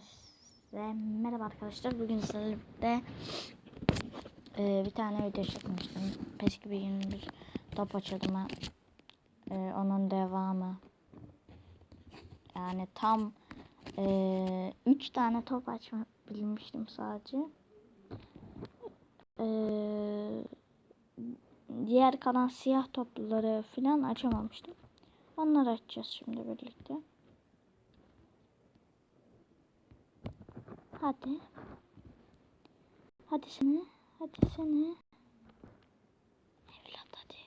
Hepinize merhaba arkadaşlar. Bugün sizlerle e, bir tane video çekmiştim. Peski bir gün bir top açılımı. E, onun devamı. Yani tam 3 tane top açabilmiştim sadece. E, diğer kalan siyah topları falan açamamıştım. Onları açacağız şimdi birlikte. Hadi. Hadi seni. Hadi seni. Evlat hadi.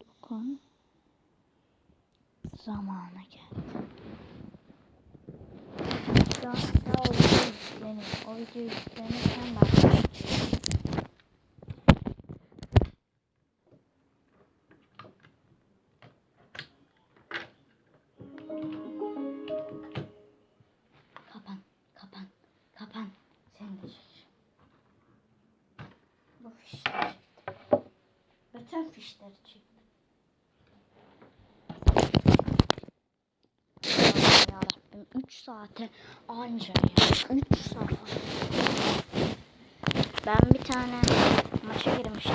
Dokun. Zamanı geldi. Daha, daha o video yükleniyor. O video yüklenirken bak. Aman Yarabbim 3 saate anca ya. 3 saat. Ben bir tane maça girmiştim.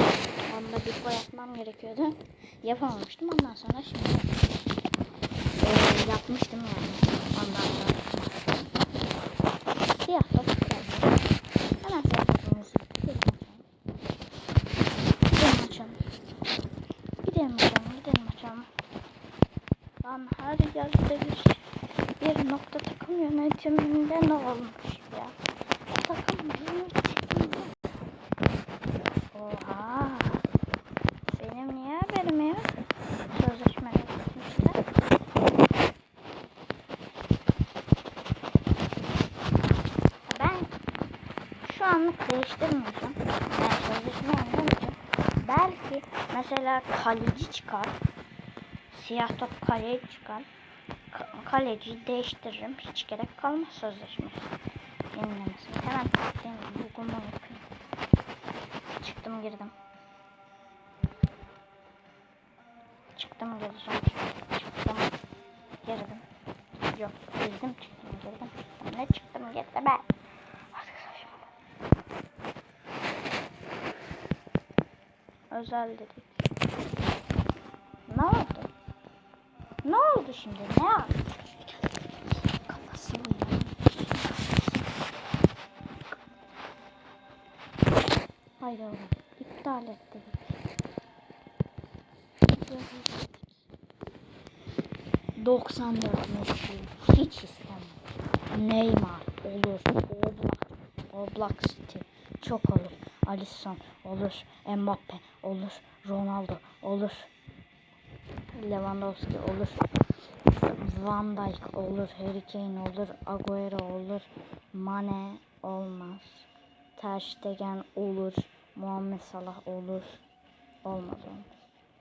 Onda bir gol atmam gerekiyordu. Yapamamıştım. Ondan sonra şimdi e, yapmıştım yani. Ondan sonra Lan her yerde bir bir nokta takım yönetiminde ne olmuş ya? Takım yönetiminde. Oha. Benim niye haberim yok? Sözleşme yapmışlar. Ben şu anlık değiştirmeyeceğim. Ben sözleşme. Belki mesela kaleci çıkar. Siyah top kaleci çıkar. Ka- kaleciyi değiştiririm. Hiç gerek kalmaz sözleşme. Yenilemesine. Hemen tıklayayım. Google'uma yapayım. Çıktım girdim. Çıktım gireceğim. Çıktım. Girdim. Yok girdim çıktım girdim. Ne çıktım girdim ben. Artık saçmalama. Özel dedik. Oldu şimdi? Ne yaptı? Kafası oğlum. İptal et dedik. 94 Messi. Hiç istemem. Neymar olur. Oblak. Oblak City. Çok olur. Alisson olur. Mbappe olur. Ronaldo olur. Lewandowski olur. Van Dijk olur. Harry Kane olur. Agüero olur. Mane olmaz. Ter Stegen olur. Muhammed Salah olur. Olmaz olmaz.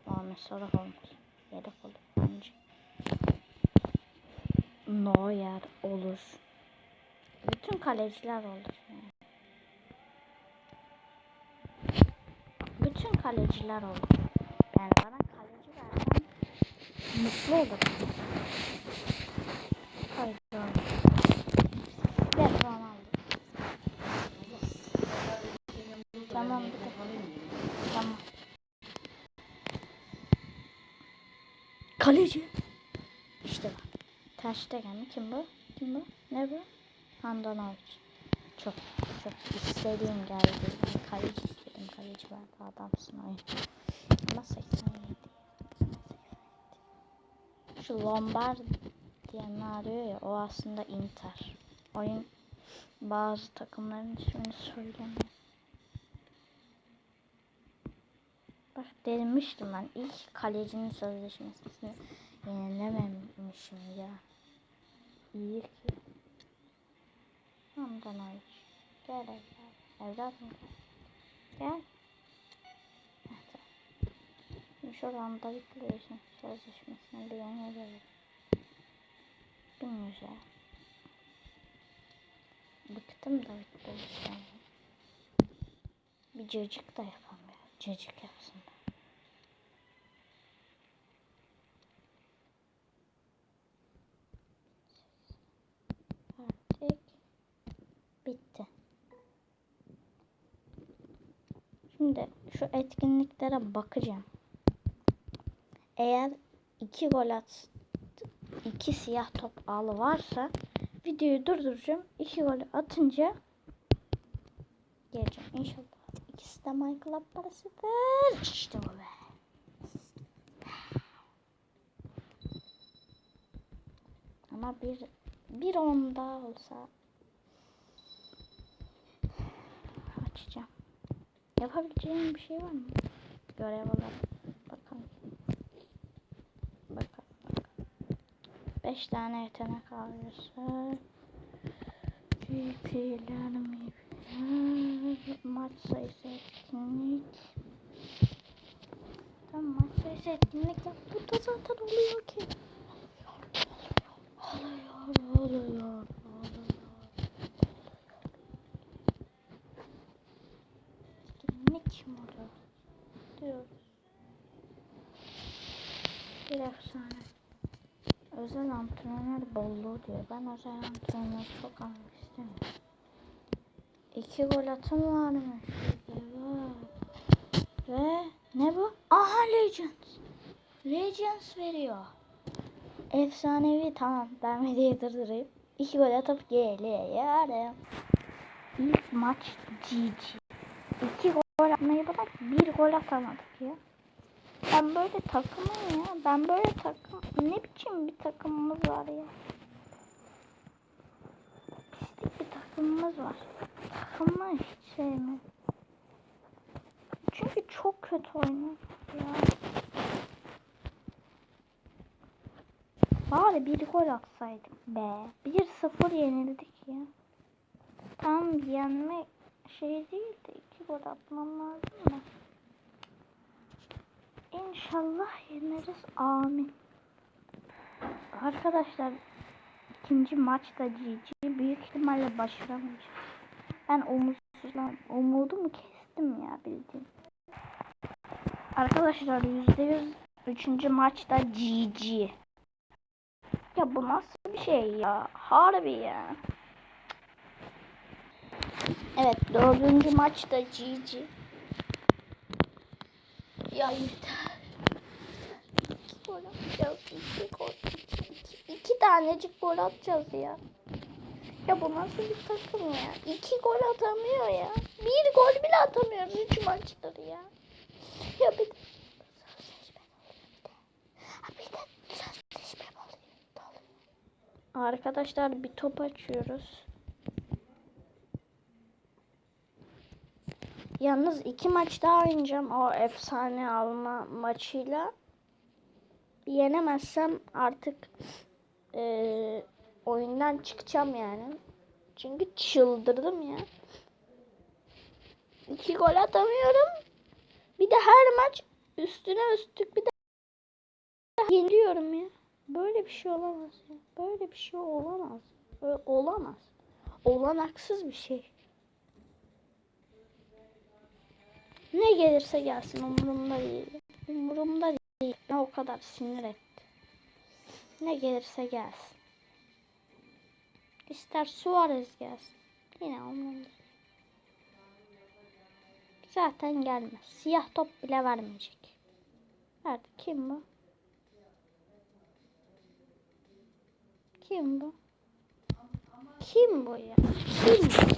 Muhammed Salah olmaz. Yedek olur bence. Neuer olur. Bütün kaleciler olur. Bütün kaleciler olur. Yani bana kaleci versen mutlu olurum. Haydi oğlum. Gel Ronaldo. Tamam bir de. Tamam. Kaleci. İşte bak. Taşta geldi. Kim bu? Kim bu? Ne bu? Handanovic. Çok çok istediğim geldi. Ben kaleci istedim. Kaleci verdi. Adamsın oyun. Ama 87. Şu Lombard diye arıyor ya o aslında Inter. Oyun bazı takımların ismini söylemiyor. Bak demiştim ben ilk kalecinin sözleşmesini yenilememişim ya. İyi ki. Ondan ay. Gel evladım. Evladım gel. Gel. Şimdi şuradan da bitiriyorsun sözleşmesini bir yenileyelim. Bin güzel. Bıktım da bitiriyorsun. Bir cacık da yapalım ya. Cacık yapsın. Şu etkinliklere bakacağım. Eğer iki gol at iki siyah top al varsa videoyu durduracağım. İki gol atınca geleceğim inşallah. İkisi de My Club parası ver. İşte bu be. Ama bir bir on daha olsa açacağım. Yapabileceğim bir şey var mı? Görev olarak. Bakalım. Bakalım. bakalım. Beş tane yetenek alıyorsa GP'ler mi? Maç sayısı etkinlik. Tamam maç sayısı etkinlik. Ya Burada zaten oluyor ki. Oluyor, oluyor, oluyor. Etkinlik modu diyoruz. Bir efsane. Özel antrenör bolluğu diyor. Ben özel antrenör çok almak istemiyorum. İki gol atım varmış. Evet. Ve ne bu? Aha Legends. Legends veriyor. Efsanevi tamam ben videoyu durdurayım. İki gol atıp geliyorum. İlk maç GG. İki gol atmayı bırak bir gol atamadık ya. Ben böyle takımım ya. Ben böyle takım. Ne biçim bir takımımız var ya. Pislik bir takımımız var. Takımı hiç sevmem. Çünkü çok kötü oynuyor ya. Bari bir gol atsaydık be. 1-0 yenildik ya. Tam yenme şey değil de iki gol atmam lazım da. İnşallah yeneriz. Amin. Arkadaşlar ikinci maçta GG büyük ihtimalle başaramayacağız. Ben umutsuzlan umudumu kestim ya bildiğin. Arkadaşlar %100 üçüncü maçta GG. Ya bu nasıl bir şey ya? Harbi ya. Evet dördüncü maçta GG. Ya yeter. İki gol atacağız. İki gol. İki, iki, iki tanecik gol atacağız ya. Ya bu nasıl bir takım ya? İki gol atamıyor ya. Bir gol bile atamıyoruz. Üç maçtır ya. Ya bir de. Arkadaşlar bir top açıyoruz. Yalnız iki maç daha oynayacağım o efsane alma maçıyla. Yenemezsem artık eee, oyundan çıkacağım yani. Çünkü çıldırdım ya. İki gol atamıyorum. Bir de her maç üstüne üstlük bir de yeniliyorum ya. Böyle bir şey olamaz ya. Böyle bir şey olamaz. Böyle olamaz. Olanaksız bir şey. Ne gelirse gelsin umurumda değil. Umurumda değil. Ne o kadar sinir etti. Ne gelirse gelsin. İster Suarez gelsin. Yine umurumda. Zaten gelmez. Siyah top bile vermeyecek. Nerede? Kim bu? Kim bu? Kim bu ya? Kim bu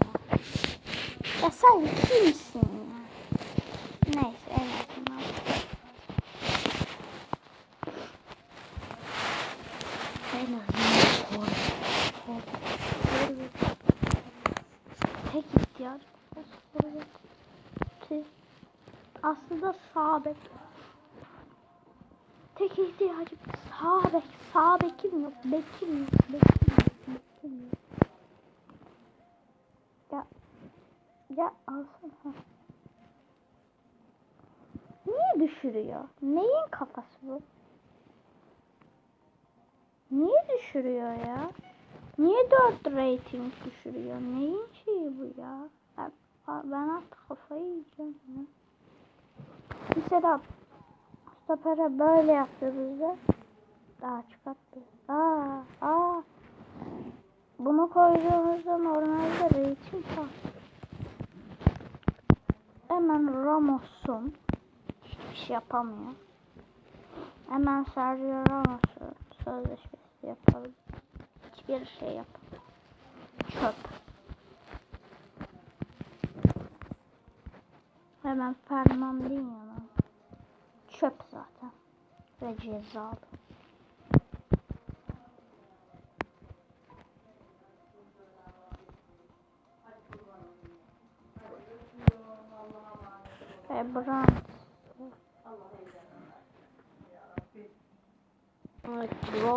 Aslında sağ bek. Tek ihtiyacım sağ bek. Sağ bekim yok. Bekim yok. Bekim yok. Bekim yok. Ya. Ya alsana. Niye düşürüyor? Neyin kafası bu? Niye düşürüyor ya? Niye 4 rating düşürüyor? Neyin şeyi bu ya? Ben, ben artık kafayı yiyeceğim ya. Mesela stopere böyle yaptığımızda daha çıkarttı. Aa, aa. Bunu koyduğumuzda normalde rating var. Hemen Ramos'un hiçbir şey yapamıyor. Hemen Sergio Ramos'u sözleşmesi yapalım. Hiçbir şey yapamıyor. Çöp. Hemen zaten ve cezalı. Ve Brandt. Evet,